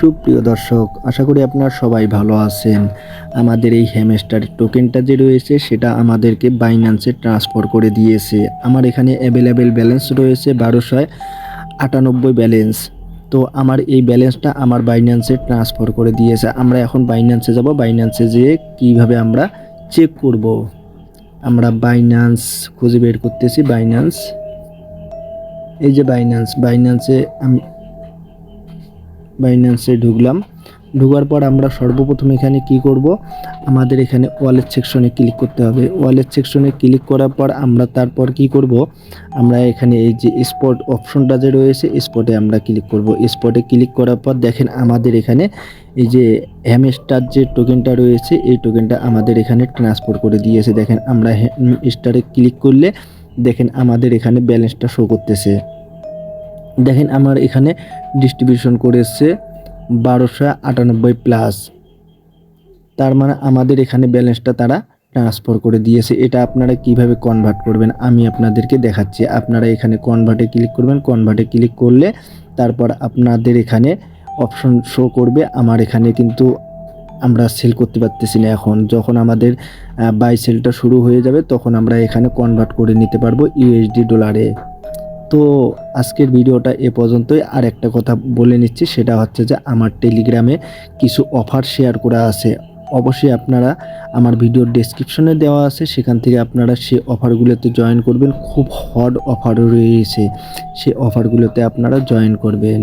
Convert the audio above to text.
সুপ্রিয় দর্শক, আশা করি আপনারা সবাই ভালো আছেন। আমাদের এই হ্যামস্টার টোকেনটা যে রয়েছে, সেটা আমাদেরকে বাইন্যান্সে ট্রান্সফার করে দিয়েছে। আমার এখানে অ্যাভেলেবেল ব্যালেন্স রয়েছে বারোশো আটানব্বই ব্যালেন্স তো আমার এই ব্যালেন্সটা আমার বাইন্যান্সে ট্রান্সফার করে দিয়েছে। আমরা এখন বাইন্যান্সে যাব। বাইন্যান্সে যেয়ে কীভাবে আমরা চেক করব? আমরা বাইন্যান্স খুঁজে বের করতেছি। বাইন্যান্স এই যে বাইন্যান্স বাইন্যান্সে আমি বাইন্যান্সে ঢুকলাম। ঢোকার পর আমরা সর্বপ্রথম এখানে কি করব? আমাদের এখানে ওয়ালেট সেকশনে ক্লিক করতে হবে। ওয়ালেট সেকশনে ক্লিক করার পর আমরা তারপর কি করব? আমরা এখানে এই যে স্পট অপশনটা যে রয়েছে স্পটে আমরা ক্লিক করব। স্পটে ক্লিক করার পর দেখেন আমাদের এখানে এই যে হ্যামস্টার যে টোকেনটা রয়েছে, এই টোকেনটা আমাদের এখানে ট্রান্সফার করে দিয়েছে। দেখেন আমরা স্টারে ক্লিক করলে দেখেন আমাদের এখানে ব্যালেন্সটা শো করতেছে। দেখেন আমার এখানে ডিস্ট্রিবিউশন করেছে বারোশো আটানব্বই প্লাস তার মানে আমাদের এখানে ব্যালেন্সটা তারা ট্রান্সফার করে দিয়েছে। এটা আপনারা কীভাবে কনভার্ট করবেন আমি আপনাদেরকে দেখাচ্ছি। আপনারা এখানে কনভার্টে ক্লিক করবেন। কনভার্টে ক্লিক করলে তারপর আপনাদের এখানে অপশন শো করবে। আমার এখানে কিন্তু আমরা সেল করতে পারতেছি না এখন। যখন আমাদের বাই সেলটা শুরু হয়ে যাবে, তখন আমরা এখানে কনভার্ট করে নিতে পারব ইউএসডি ডলারে তো আজকের ভিডিওটা এ পর্যন্তই। আর একটা কথা বলে নিচ্ছি, সেটা হচ্ছে যে আমার টেলিগ্রামে কিছু অফার শেয়ার করা আছে। অবশ্যই আপনারা আমার ভিডিওর ডেসক্রিপশনে দেওয়া আছে, সেখান থেকে আপনারা সে অফারগুলোতে জয়েন করবেন। খুব হট অফার রয়েছে। সে অফারগুলোতে আপনারা জয়েন করবেন।